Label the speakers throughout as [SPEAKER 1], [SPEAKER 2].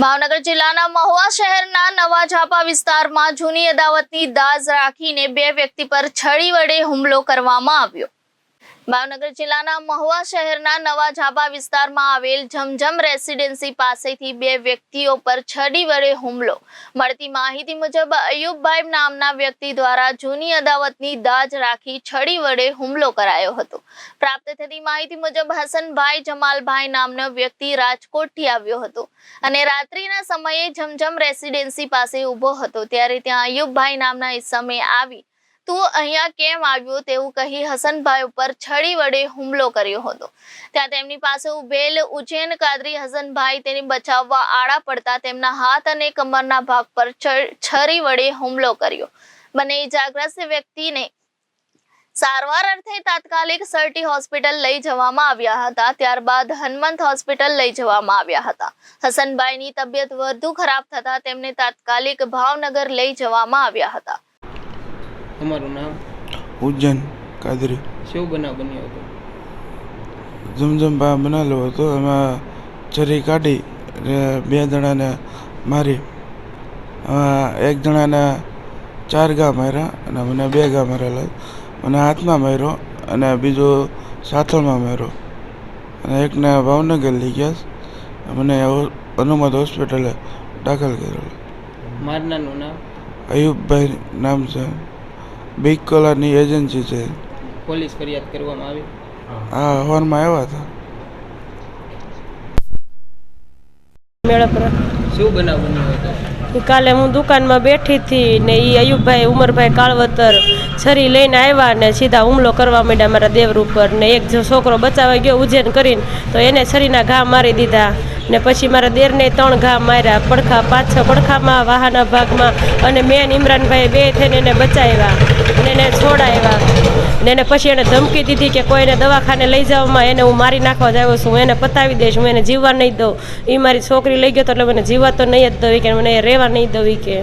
[SPEAKER 1] ભાવનગર જિલ્લાના મહુવા શહેરના નવા ઝાપા વિસ્તારમાં જૂની અદાવતની દાઝ રાખીને બે વ્યક્તિ પર છડી વડે હુમલો કરવામાં આવ્યો. ભાવનગર જિલ્લાના મહુવા શહેરના નવા ઝાબા વિસ્તારમાં આવેલ જમજમ રેસિડેન્સી પાસેથી બે વ્યક્તિઓ પર છડી વડે હુમલો. મળતી માહિતી મુજબ, અયુબભાઈ નામના વ્યક્તિ દ્વારા જૂની અદાવતની દાજ રાખી છડી વડે હુમલો કરાયો હતો. પ્રાપ્ત થતી માહિતી મુજબ, હસનભાઈ જમાલભાઈ નામનો વ્યક્તિ રાજકોટથી આવ્યો હતો અને રાત્રિના સમયે જમજમ રેસિડેન્સી પાસે ઊભો હતો. ત્યારે ત્યાં અયુબભાઈ નામના ઇસમે આવી તું અહીંયા કેમ આવ્યો તેવું કહી હસનભાઈ ઉપર છડી વડે હુમલો કર્યો હતો. ત્યાં તેમની પાસે ઉભેલ ઉજેન કાદરી હસનભાઈ તેને બચાવવા આડા પડતા તેમના હાથ અને કમરના ભાગ પર છરી વડે હુમલો કર્યો. બંને ઇજાગ્રસ્ત વ્યક્તિને સારવાર અર્થે તાત્કાલિક સર્ટી હોસ્પિટલ લઈ જવામાં આવ્યા હતા. ત્યારબાદ હનુમંત હોસ્પિટલ લઈ જવામાં આવ્યા હતા. હસનભાઈની તબિયત વધુ ખરાબ થતા તેમને તાત્કાલિક ભાવનગર લઈ જવામાં આવ્યા હતા.
[SPEAKER 2] તમારું નામ?
[SPEAKER 3] ઉજ્જૈન કાદરી.
[SPEAKER 2] શું બનાવ બન્યો હતો?
[SPEAKER 3] જમજમ ભા બનાવેલો હતો. એમાં છરી કાઢી અને બે જણાને મારી. એક જણાને ચાર ગા માર્યા અને મને બે ગા મારેલા. મને હાથમાં માર્યો અને બીજો સાથળમાં માર્યો. અને એકને ભાવનગર લઈ ગયા. મને હનુમત હોસ્પિટલે દાખલ કરેલો.
[SPEAKER 2] મારનાનું નામ?
[SPEAKER 3] અયુબભાઈ નામ છે. બિગ કલરની એજન્સી છે.
[SPEAKER 2] પોલીસ ફરિયાદ કરવામાં આવી?
[SPEAKER 3] હા હવારમાં આવ્યા હતા.
[SPEAKER 4] મેળપરા
[SPEAKER 2] શું બનાવ બન્યો હતો?
[SPEAKER 4] કાલે હું દુકાનમાં બેઠી હતી ને એ અયુબભાઈ ઉમરભાઈ કાળવતર છરી લઈને આવ્યા ને સીધા હુમલો કરવા માંડ્યા મારા દેવર ઉપર ને એક જો છોકરો બચાવવા ગયો ઉજ્જૈન કરીને તો એને છરીના ઘા મારી દીધા. ને પછી મારા દેરને ત્રણ ઘા માર્યા, પડખા પાછા પડખામાં, વાહાના ભાગમાં અને મેન ઇમરાનભાઈ બે થઈને એને બચાવ્યા અને એને છોડાવ્યા. ને એને પછી એને ધમકી દીધી કે કોઈને દવાખાને લઈ જવામાં એને હું મારી નાખવા જ છું, હું એને પતાવી દઈશ, હું એને જીવવા નહીં દઉં. એ મારી છોકરી લઈ ગયો તો એટલે મને જીવવા તો નહીં જ દઉં કે મને રહેવા નહીં દઉં કે.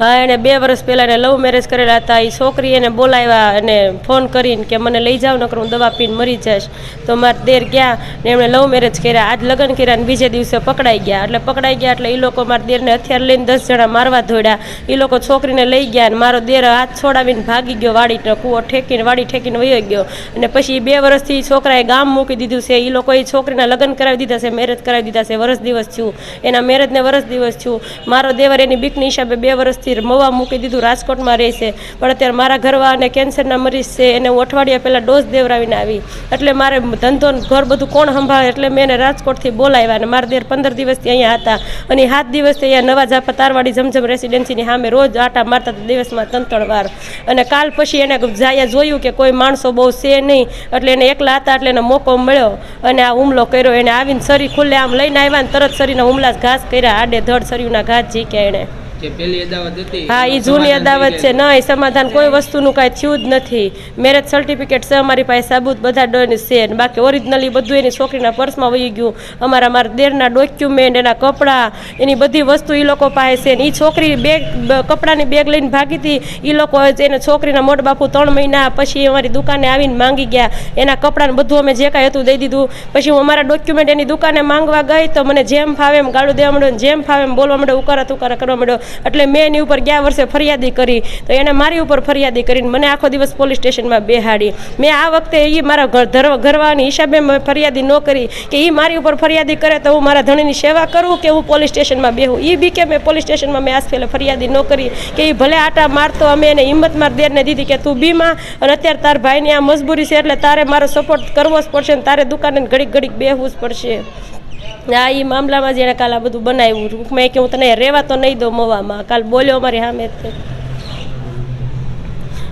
[SPEAKER 4] હા, એને બે વર્ષ પહેલાં એને લવ મેરેજ કરેલા હતા. એ છોકરી એને બોલાવ્યા અને ફોન કરીને કે મને લઈ જાવ નકર હું દવા પીને મરી જઈશ. તો મારા દેર ગયા ને એમણે લવ મેરેજ કર્યા. આજ લગ્ન કર્યા ને બીજે દિવસે પકડાઈ ગયા. એટલે પકડાઈ ગયા એટલે એ લોકો મારા દેરને હથિયાર લઈને દસ જણા મારવા દોડ્યા. એ લોકો છોકરીને લઈ ગયા અને મારો દેર હાથ છોડાવીને ભાગી ગયો વાડીને, કૂવો ઠેકીને, વાડી ઠેકીને વયો ગયો. અને પછી બે વર્ષથી છોકરાએ ગામ મૂકી દીધું છે. એ લોકોએ છોકરીના લગ્ન કરાવી દીધા છે મેરેજ કરાવી દીધા છે. વર્ષ દિવસ છું એના મેરેજને વર્ષ દિવસ છું મારો દેવર એની બીકની હિસાબે બે વર્ષથી મવા મૂકી દીધું, રાજકોટમાં રહે છે. પણ અત્યારે મારા ઘરવા અને કેન્સરના મરીઝ છે, એને હું અઠવાડિયા પહેલાં ડોઝ દેવરાવીને આવી. એટલે મારે ધંધો ઘર બધું કોણ સંભાળે? એટલે મેં એને રાજકોટથી બોલાવ્યા અને મારા દેર પંદર દિવસથી અહીંયા હતા. અને સાત દિવસથી અહીંયા નવા જાપા તારવાડી જમજમ રેસિડેન્સીની સામે રોજ આટા મારતા દિવસમાં ત્રણ વાર. અને કાલ પછી એને જાયા જોયું કે કોઈ માણસો બહુ છે નહીં. એટલે એને એકલા હતા, એટલે એને મોકો મળ્યો. અને આ હુમલો કર્યો. એને આવીને શરી ખુલ્લે આમ લઈને આવ્યા ને તરત શરીરના હુમલા ઘાસ કર્યા. આડે ધડ સરીના ઘાસ જીક્યા એણે. હા એ જૂની અદાવત છે.
[SPEAKER 2] ના
[SPEAKER 4] એ સમાધાન કોઈ વસ્તુનું કાંઈ થયું જ નથી. મેરેજ સર્ટિફિકેટ છે અમારી પાસે સાબુત બધા ડોન છે બાકી ઓરિજિનલી બધું એની છોકરીના પર્સમાં વહી ગયું. અમારા મારા દેરના ડોક્યુમેન્ટ એના કપડાં એની બધી વસ્તુ એ લોકો પાસે છે ને એ છોકરી બેગ કપડાની બેગ લઈને ભાગી હતી. એ લોકો એને છોકરીના મોટ બાપુ ત્રણ મહિના પછી અમારી દુકાને આવીને માંગી ગયા. એના કપડાને બધું અમે જે કાંઈ હતું દઈ દીધું. પછી હું અમારા ડોક્યુમેન્ટ એની દુકાને માંગવા ગઈ તો મને જેમ ફાવે એમ ગાળું દેવા માંડ્યો જેમ ફાવે એમ બોલવા માંડ્યો ઉકારા તુકારા કરવા માંડ્યો. એટલે મેં એની ઉપર ગયા વર્ષે ફરિયાદી કરી. તો એને મારી ઉપર ફરિયાદી કરીને મને આખો દિવસ પોલીસ સ્ટેશનમાં બેહાડી. મેં આ વખતે એ મારા ઘર ઘરવાની હિસાબે મેં ફરિયાદી ન કરી કે એ મારી ઉપર ફરિયાદી કરે તો હું મારા ધણીની સેવા કરું કે હું પોલીસ સ્ટેશનમાં બેહું? એ બી કે મેં પોલીસ સ્ટેશનમાં મેં આજ પહેલે ફરિયાદી ન કરી કે એ ભલે આટા મારતો, અમે એને હિંમત માર દેરને દીધી કે તું બીમાં અને અત્યારે તાર ભાઈની આ મજબૂરી છે એટલે તારે મારો સપોર્ટ કરવો જ પડશે ને તારે દુકાને ઘડીક ઘડીક બેહવું જ પડશે. આ એ મામલામાં જેણે કાલ આ બધું બનાવ્યું મેં કે હું તને રહેવા તો નહીં દઉં મવામાં. કાલ બોલ્યો અમારી સામે.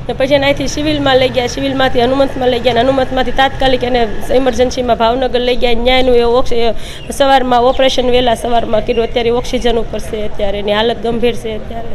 [SPEAKER 4] ને પછી અહીંથી સિવિલમાં લઈ ગયા. સિવિલમાંથી હનુમંતમાં લઈ ગયા હનુમંતમાંથી તાત્કાલિક એને ઇમરજન્સીમાં ભાવનગર લઈ ગયા. ન્યાયનું એ સવારમાં ઓપરેશન વહેલા સવારમાં કર્યું અત્યારે ઓક્સિજન ઉપર છે અત્યારે, એની હાલત ગંભીર છે અત્યારે.